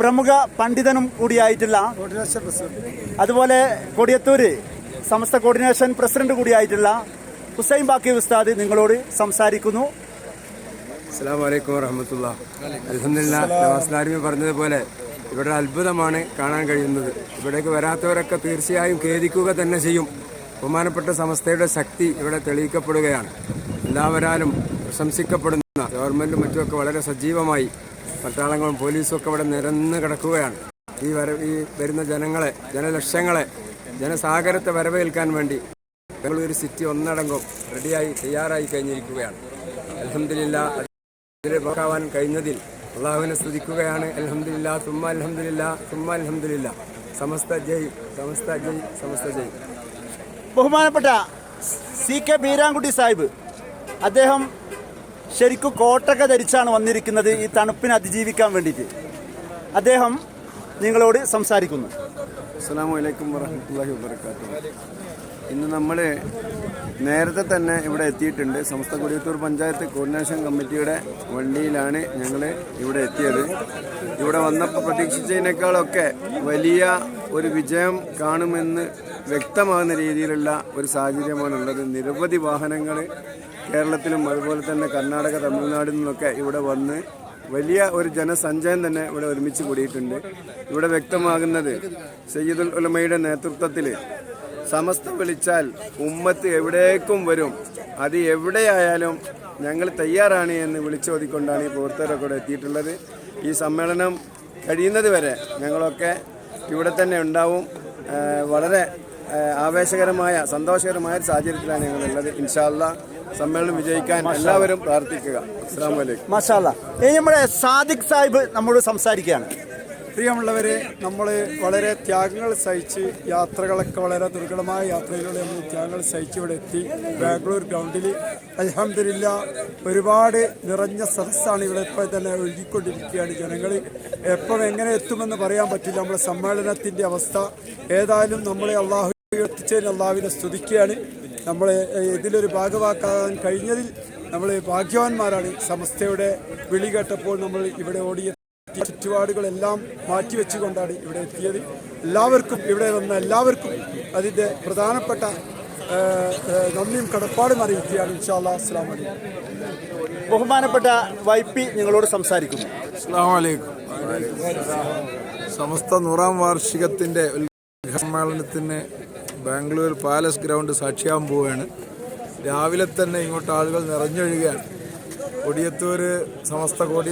പ്രമുഖ പണ്ഡിതനും കൂടിയായിട്ടുള്ള അതുപോലെ കൊടിയത്തൂര് സമസ്ത കോർഡിനേഷൻ പ്രസിഡന്റ് കൂടിയായിട്ടുള്ള ഹുസൈൻ ബാക്കി ഉസ്താദ് നിങ്ങളോട് സംസാരിക്കുന്നു. അസ്സാം വലൈക്കും വറഹമത്തുള്ള അലഹമില്ല നവാസ്ലാരിമി പറഞ്ഞതുപോലെ ഇവിടെ അത്ഭുതമാണ് കാണാൻ കഴിയുന്നത്. ഇവിടേക്ക് വരാത്തവരൊക്കെ തീർച്ചയായും ഖേദിക്കുക തന്നെ ചെയ്യും. ബഹുമാനപ്പെട്ട സമസ്തയുടെ ശക്തി ഇവിടെ തെളിയിക്കപ്പെടുകയാണ്. എല്ലാവരാലും പ്രശംസിക്കപ്പെടുന്ന ഗവൺമെന്റും മറ്റുമൊക്കെ വളരെ സജീവമായി പട്ടാളങ്ങളും പോലീസും ഒക്കെ ഇവിടെ നിരന്ന് കിടക്കുകയാണ്. ഈ വര ഈ വരുന്ന ജനങ്ങളെ ജനലക്ഷങ്ങളെ ജനസാഗരത്തെ വരവേൽക്കാൻ വേണ്ടി ബംഗളൂരു സിറ്റി ഒന്നടങ്കം റെഡിയായി തയ്യാറായി കഴിഞ്ഞിരിക്കുകയാണ്. അലഹമില്ല പോകാൻ കഴിഞ്ഞതിൽ അള്ളാഹുവിനെ സ്തുതിക്കുകയാണ്. അലഹമില്ല സുമ്മ അലഹമില്ല സുമ്മ അലഹമില്ല സമസ്ത ജയ് സമസ്ത ജയ് സമസ്ത ജയ്. ബഹുമാനപ്പെട്ട സി കെ ബീരാൻകുട്ടി സാഹിബ് അദ്ദേഹം ശരിക്കും കോട്ടൊക്കെ ധരിച്ചാണ് വന്നിരിക്കുന്നത് ഈ തണുപ്പിനെ അതിജീവിക്കാൻ വേണ്ടിയിട്ട്. അദ്ദേഹം നിങ്ങളോട് സംസാരിക്കുന്നു. അസ്സാം വലൈക്കും വരഹമുല്ലാഹി വാബർക്കാത്തു ഇന്ന് നമ്മൾ നേരത്തെ തന്നെ ഇവിടെ എത്തിയിട്ടുണ്ട്. സമസ്ത കൊടിയത്തൂർ പഞ്ചായത്ത് കോർഡിനേഷൻ കമ്മിറ്റിയുടെ വണ്ടിയിലാണ് ഞങ്ങൾ ഇവിടെ എത്തിയത്. ഇവിടെ വന്നപ്പോൾ പ്രതീക്ഷിച്ചതിനേക്കാളൊക്കെ വലിയ ഒരു വിജയം കാണുമെന്ന് വ്യക്തമാകുന്ന രീതിയിലുള്ള ഒരു സാഹചര്യമാണുള്ളത്. നിരവധി വാഹനങ്ങൾ കേരളത്തിലും അതുപോലെ തന്നെ കർണാടക തമിഴ്നാടിൽ നിന്നൊക്കെ ഇവിടെ വന്ന് വലിയ ഒരു ജനസഞ്ചയം തന്നെ ഇവിടെ ഒരുമിച്ച് കൂടിയിട്ടുണ്ട്. ഇവിടെ വ്യക്തമാകുന്നത് സയ്യിദുൽ ഉലമയുടെ നേതൃത്വത്തിൽ സമസ്ത വിളിച്ചാൽ ഉമ്മത്ത് എവിടേക്കും വരും. അത് എവിടെയായാലും ഞങ്ങൾ തയ്യാറാണ് എന്ന് വിളിച്ചോതിക്കൊണ്ടാണ് ഈ പ്രവർത്തകരൊക്കെ ഇവിടെ എത്തിയിട്ടുള്ളത്. ഈ സമ്മേളനം കഴിയുന്നത് വരെ ഞങ്ങളൊക്കെ ഇവിടെ തന്നെ ഉണ്ടാവും. വളരെ ആവേശകരമായ സന്തോഷകരമായ ഒരു സാഹചര്യത്തിലാണ് ഞങ്ങളുള്ളത്. ഇൻഷാല്ല സമ്മേളനം വിജയിക്കാൻ എല്ലാവരും പ്രാർത്ഥിക്കുക. അസ്സാം വലൈക്കും മാഷാല്ല ഇനി നമ്മുടെ സാദിഖ് സാഹിബ് നമ്മോട് സംസാരിക്കുകയാണ്. പ്രിയമുള്ളവരെ നമ്മൾ വളരെ ത്യാഗങ്ങൾ സഹിച്ച് യാത്രകളൊക്കെ വളരെ ദുർഘടമായ യാത്രയിലൂടെ നമ്മൾ ത്യാഗങ്ങൾ സഹിച്ച് ഇവിടെ എത്തി. ബാംഗ്ലൂർ ഗ്രൗണ്ടിൽ അലഹമില്ല ഒരുപാട് നിറഞ്ഞ സദസ്സാണ് ഇവിടെ ഇപ്പോൾ തന്നെ ഒഴുകിക്കൊണ്ടിരിക്കുകയാണ് ജനങ്ങൾ എപ്പോൾ എങ്ങനെ എത്തുമെന്ന് പറയാൻ പറ്റില്ല. നമ്മുടെ സമ്മേളനത്തിന്റെ അവസ്ഥ. ഏതായാലും നമ്മളെ അള്ളാഹു എത്തിച്ചതിന് അള്ളാവിനെ സ്തുതിക്കുകയാണ്. നമ്മൾ ഇതിലൊരു ഭാഗവാക്കാൻ കഴിഞ്ഞതിൽ നമ്മൾ ഭാഗ്യവാന്മാരാണ്. സമസ്തയുടെ വിളി കേട്ടപ്പോൾ നമ്മൾ ഇവിടെ ഓടിയ ചുറ്റുപാടുകളെല്ലാം മാറ്റിവെച്ചുകൊണ്ടാണ് ഇവിടെ എത്തിയത്. എല്ലാവർക്കും ഇവിടെ വന്ന എല്ലാവർക്കും അതിന്റെ പ്രധാനപ്പെട്ട നന്ദിയും കടപ്പാടും അറിയിക്കുകയാണ്. ഇൻഷാല്ലാ അസ്സാം വലൈക്കും ബഹുമാനപ്പെട്ട വൈ പി നിങ്ങളോട് സംസാരിക്കുന്നു. അസ്സാം വലൈക്കും സമസ്ത നൂറാം വാർഷികത്തിന്റെ സമ്മേളനത്തിന് ബാംഗ്ലൂർ പാലസ് ഗ്രൗണ്ട് സാക്ഷിയാകാൻ പോവുകയാണ്. രാവിലെ തന്നെ ഇങ്ങോട്ട് ആളുകൾ നിറഞ്ഞൊഴുകയാണ്. കൊടിയത്തൂർ സമസ്ത കോടി